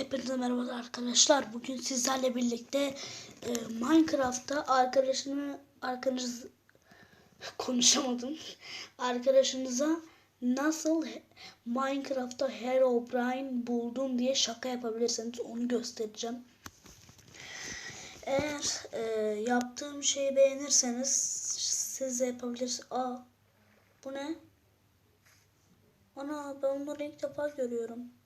Hepinize merhaba arkadaşlar. Bugün sizlerle birlikte e, Minecraft'ta arkadaşını arkadaş konuşamadım. Arkadaşınıza nasıl Minecraft'ta Herobrine buldun diye şaka yapabilirsiniz. Onu göstereceğim. Eğer e, yaptığım şeyi beğenirseniz siz de yapabilirsiniz. Aa bu ne? Ana ben bunları ilk defa görüyorum.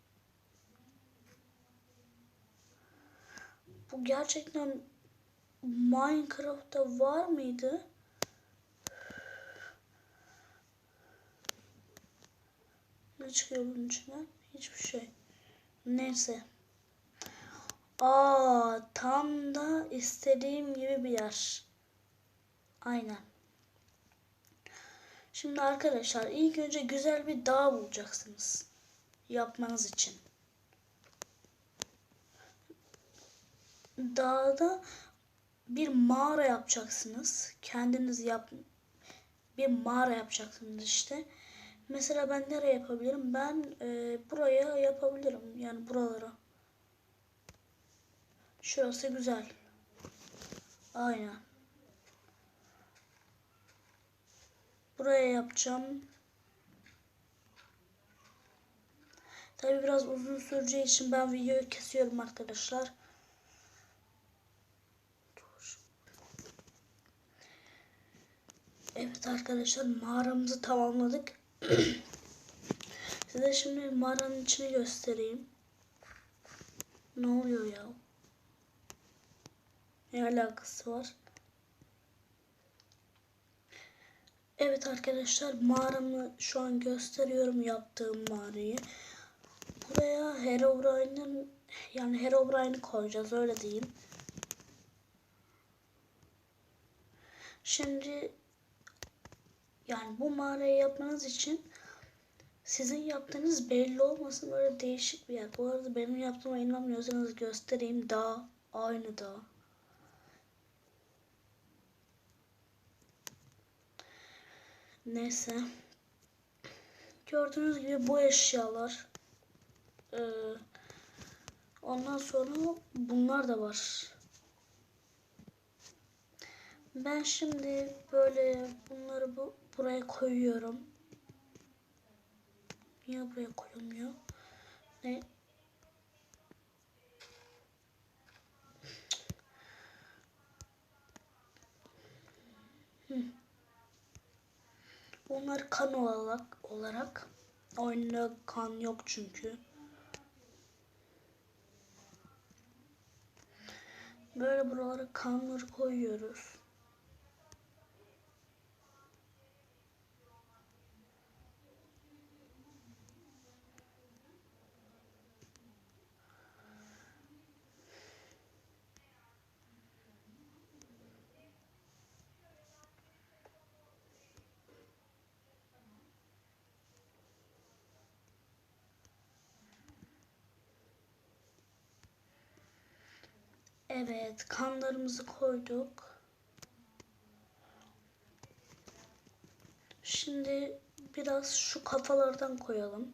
Bu gerçekten Minecraft'ta var mıydı? Ne çıkıyor bunun içine? Hiçbir şey. Neyse. Aa, tam da istediğim gibi bir yer. Aynen. Şimdi arkadaşlar ilk önce güzel bir dağ bulacaksınız. Yapmanız için. Dağda bir mağara yapacaksınız. Kendiniz yap bir mağara yapacaksınız işte. Mesela ben nereye yapabilirim? Ben e, buraya yapabilirim. Yani buralara. Şurası güzel. Aynen. Buraya yapacağım. Tabi biraz uzun süreceği için ben videoyu kesiyorum arkadaşlar. Evet arkadaşlar mağaramızı tamamladık. Size şimdi mağaranın içini göstereyim. Ne oluyor ya? Ne alakası var? Evet arkadaşlar mağaramı şu an gösteriyorum yaptığım mağarayı. Buraya Herobrine'ın yani Herobrine'i koyacağız öyle diyeyim. Şimdi yani bu mağarayı yapmanız için sizin yaptığınız belli olmasın böyle değişik bir yer. Bu arada benim yaptığıma inanmıyorsanız göstereyim. Dağ, aynı dağ. Neyse. Gördüğünüz gibi bu eşyalar. Ee, ondan sonra bunlar da var. Ben şimdi böyle bunları bu buraya koyuyorum. Niye buraya koyulmuyor? Ne? Hı. Bunlar kan olarak olarak oyunda kan yok çünkü. Böyle buralara kanları koyuyoruz. Evet, kanlarımızı koyduk. Şimdi biraz şu kafalardan koyalım.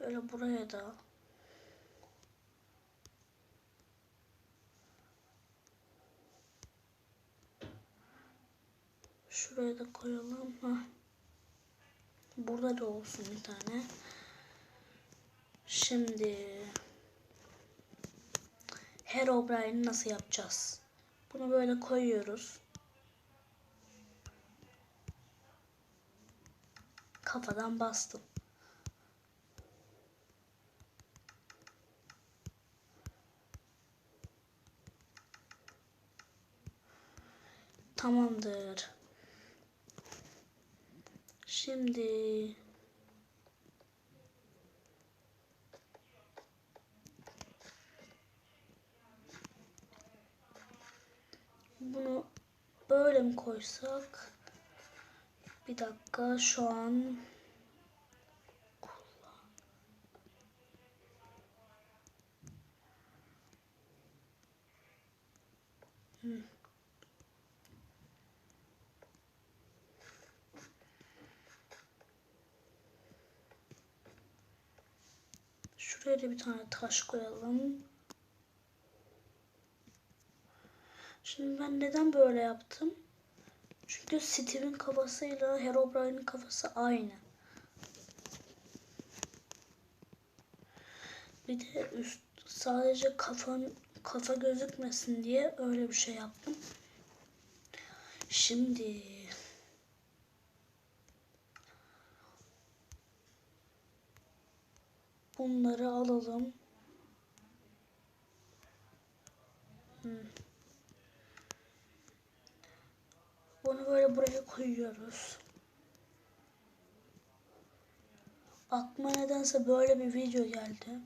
Böyle buraya da. Şuraya da koyalım. Heh. Burada da olsun bir tane. Şimdi Herobrine'i nasıl yapacağız? Bunu böyle koyuyoruz. Kafadan bastım. Tamamdır. Şimdi bunu böyle mi koysak? Bir dakika şu an Hmm. Da bir tane taş koyalım. Şimdi ben neden böyle yaptım? Çünkü Steve'in kafasıyla Herobrine'in kafası aynı. Bir de üst sadece kafan kafa gözükmesin diye öyle bir şey yaptım. Şimdi bunları alalım. Hmm. Bunu böyle buraya koyuyoruz. Aklıma nedense böyle bir video geldi.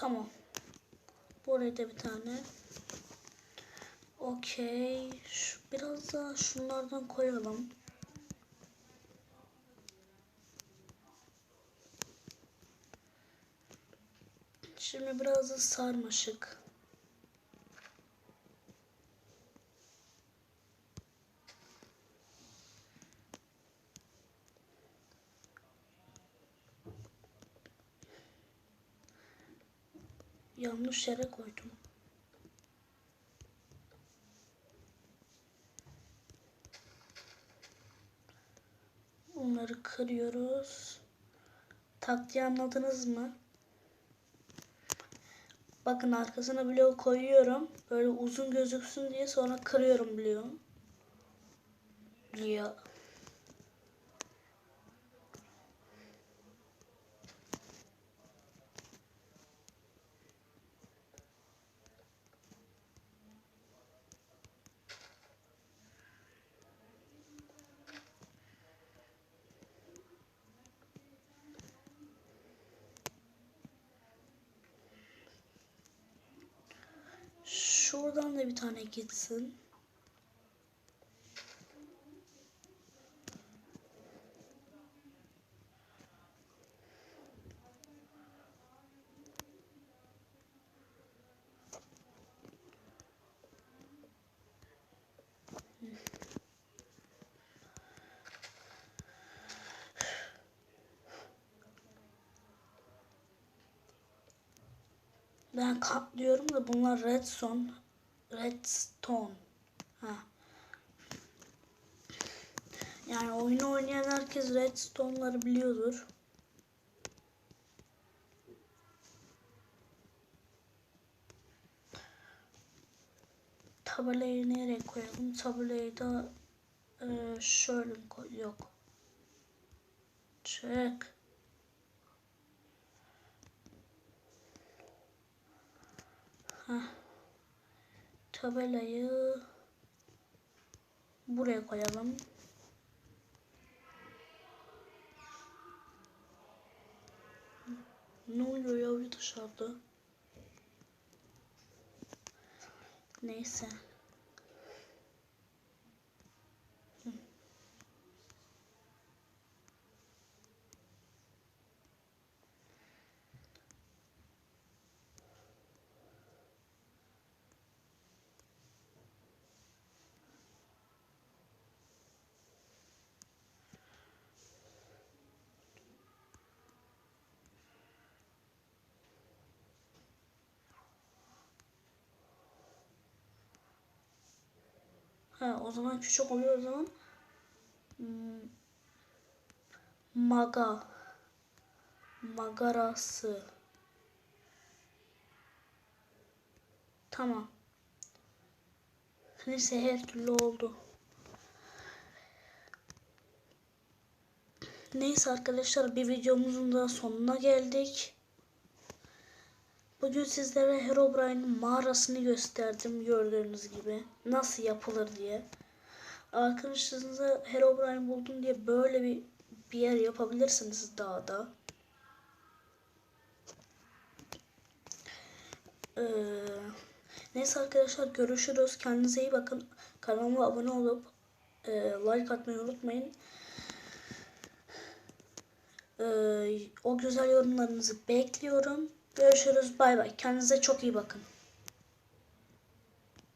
Tamam. Buraya da bir tane. Okey. Biraz daha şunlardan koyalım. Şimdi biraz da sarmaşık. Yanlış yere koydum. Bunları kırıyoruz. Taktiği anladınız mı? Bakın arkasına bloğu koyuyorum. Böyle uzun gözüksün diye sonra kırıyorum bloğu. Ya. Şuradan da bir tane gitsin. Ben kat diyorum da bunlar redstone. Redstone. Ha. Yani oyunu oynayan herkes redstone'ları biliyordur. Tabelayı nereye koyalım? Tabelayı da e, şöyle koy. Yok. Çek. Tabelayı buraya koyalım. Ne oluyor ya dışarıda? Neyse. Ha, o zaman küçük oluyor o zaman. Hmm. Maga. Magarası. Tamam. Neyse her türlü oldu. Neyse arkadaşlar bir videomuzun da sonuna geldik. Bugün sizlere Herobrine'in mağarasını gösterdim gördüğünüz gibi. Nasıl yapılır diye. Arkadaşlarınıza Herobrine buldum diye böyle bir, bir yer yapabilirsiniz dağda. Ee, neyse arkadaşlar görüşürüz. Kendinize iyi bakın. Kanalıma abone olup e, like atmayı unutmayın. Ee, o güzel yorumlarınızı bekliyorum. Görüşürüz. Bay bay. Kendinize çok iyi bakın.